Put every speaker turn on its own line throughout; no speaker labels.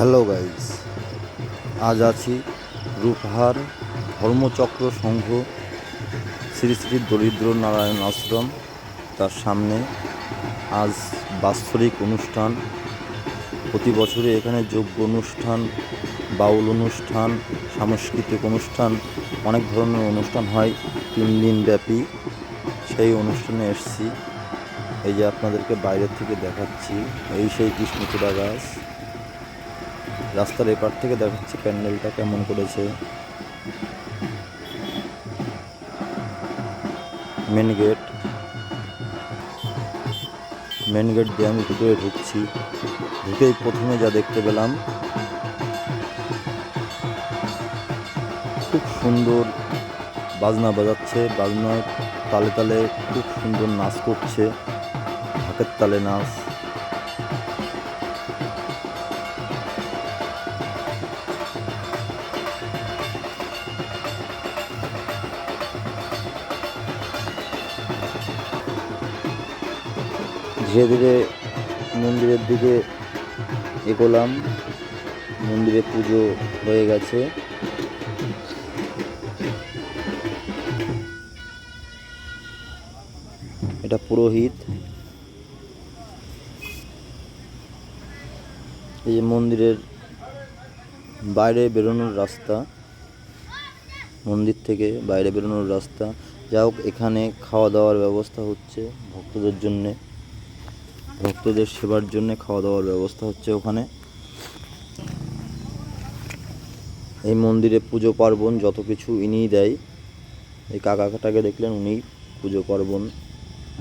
Hello guys আজ আছি রূপহার ধর্মচক্র সংঘ, শ্রী শ্রী দরিদ্র নারায়ণ আশ্রম। তার সামনে আজ বাৎসরিক অনুষ্ঠান। প্রতি বছরে এখানে যোগ্য অনুষ্ঠান, বাউল অনুষ্ঠান, সাংস্কৃতিক অনুষ্ঠান, অনেক ধরনের অনুষ্ঠান হয়। তিন দিন ব্যাপী সেই অনুষ্ঠানে এসছি। এই যে আপনাদেরকে বাইরের থেকে দেখাচ্ছি, এই সেই কৃষ্ণচূড়া গাছ। রাস্তার এপার থেকে দেখাচ্ছি প্যান্ডেলটা কেমন করেছে। Main gate. মেন গেট দিয়ে আমি ভিতরে ঢুকছি। ঢুকেই প্রথমে যা দেখতে পেলাম, খুব সুন্দর বাজনা বাজাচ্ছে। বাজনার তালে তালে খুব সুন্দর নাচ করছে। ঢাকের তালে নাচ। ধীরে ধীরে মন্দিরের দিকে এগোলাম। মন্দিরে পুজো হয়ে গেছে। এটা পুরোহিত। এই যে মন্দিরের বাইরে বেরোনোর রাস্তা। মন্দির থেকে বাইরে বেরোনোর রাস্তা। যা হোক, এখানে খাওয়া দাওয়ার ব্যবস্থা হচ্ছে ভক্তদের জন্যে। ভক্তদের সেবার জন্য খাওয়া দাওয়ার ব্যবস্থা হচ্ছে ওখানে। এই মন্দিরে পুজো পার্বণ যত কিছু ইনিই দেয়। এই কাকাটাকে দেখলেন উনি পুজো পার্বণ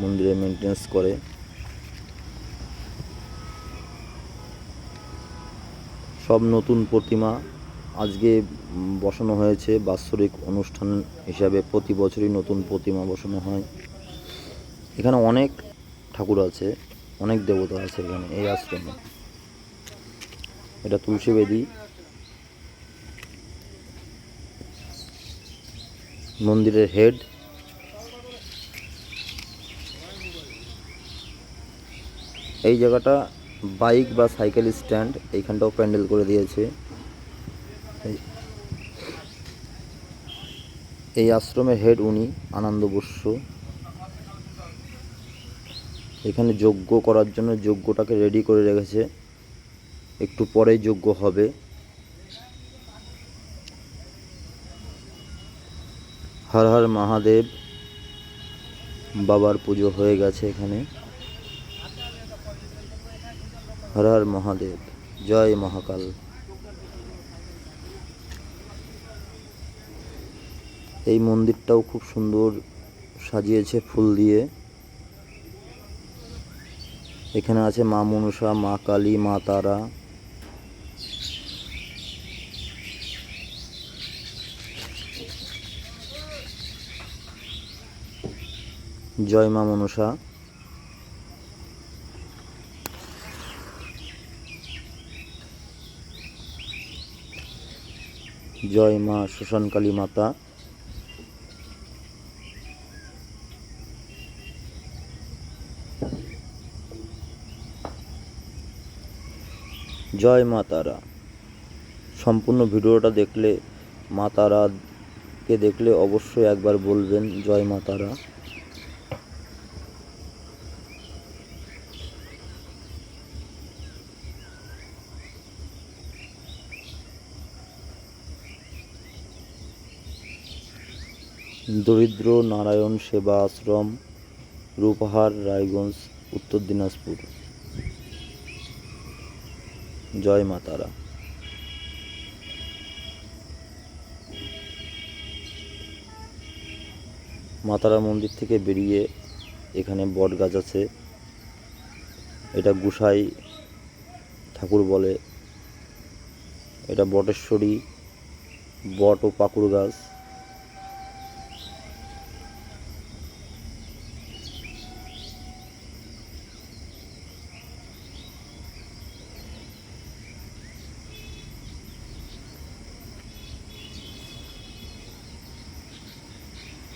মন্দিরে মেনটেন্স করে। সব নতুন প্রতিমা আজকে বসানো হয়েছে। বাৎসরিক অনুষ্ঠান হিসাবে প্রতি বছরই নতুন প্রতিমা বসানো হয়। এখানে অনেক ঠাকুর আছে। অনেক দেবতা আছে এখানে, এই আশ্রমে। এটা তুলসী বেদি। মন্দিরের হেড। এই জায়গাটা বাইক বা সাইকেল স্ট্যান্ড, এইখানটাও প্যান্ডেল করে দিয়েছে। এই- আশ্রমের হেড উনি, আনন্দ বস্য এখানে যজ্ঞ করার জন্য যজ্ঞটাকে রেডি করে রেখেছে। একটু পরেই যজ্ঞ হবে। হর হর মহাদেব, বাবার পুজো হয়ে গেছে এখানে। হর হর মহাদেব, জয় মহাকাল। এই মন্দিরটাও খুব সুন্দর সাজিয়েছে ফুল দিয়ে। এখানে আছে মা মনসা মা কালী, মা তারা। জয় মা মনসা জয় মা শ্মশানকালী মাতা। জয় মা তারা। সম্পূর্ণ ভিডিওটা দেখলে মা তারাকে দেখলে অবশ্যই একবার বলবেন, জয় মা তারা। দরিদ্র নারায়ণ সেবা আশ্রম, রূপহার রায়গঞ্জ, উত্তর দিনাজপুর। জয় মা তারা। মাতারা মন্দির থেকে বেরিয়ে এখানে বট গাছ আছে। এটা গুসাই ঠাকুর বলে। এটা বটেশ্বরী বট ও পাকুড় গাছ।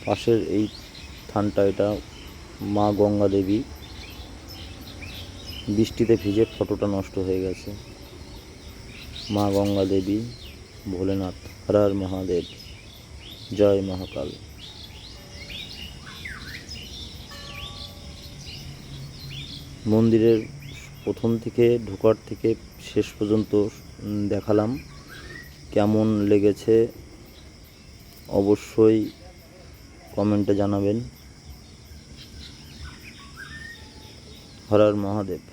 পাশের এই থানটা, এটা মা গঙ্গা দেবী। বৃষ্টিতে ভিজে ফটোটা নষ্ট হয়ে গেছে। মা গঙ্গা দেবী, ভোলেনাথ, হর হর মহাদেব, জয় মহাকাল। মন্দিরের প্রথম থেকে ঢোকার থেকে শেষ পর্যন্ত দেখালাম। কেমন লেগেছে? অবশ্যই কমেন্টে জানাবেন। হরার হর মহাদেব।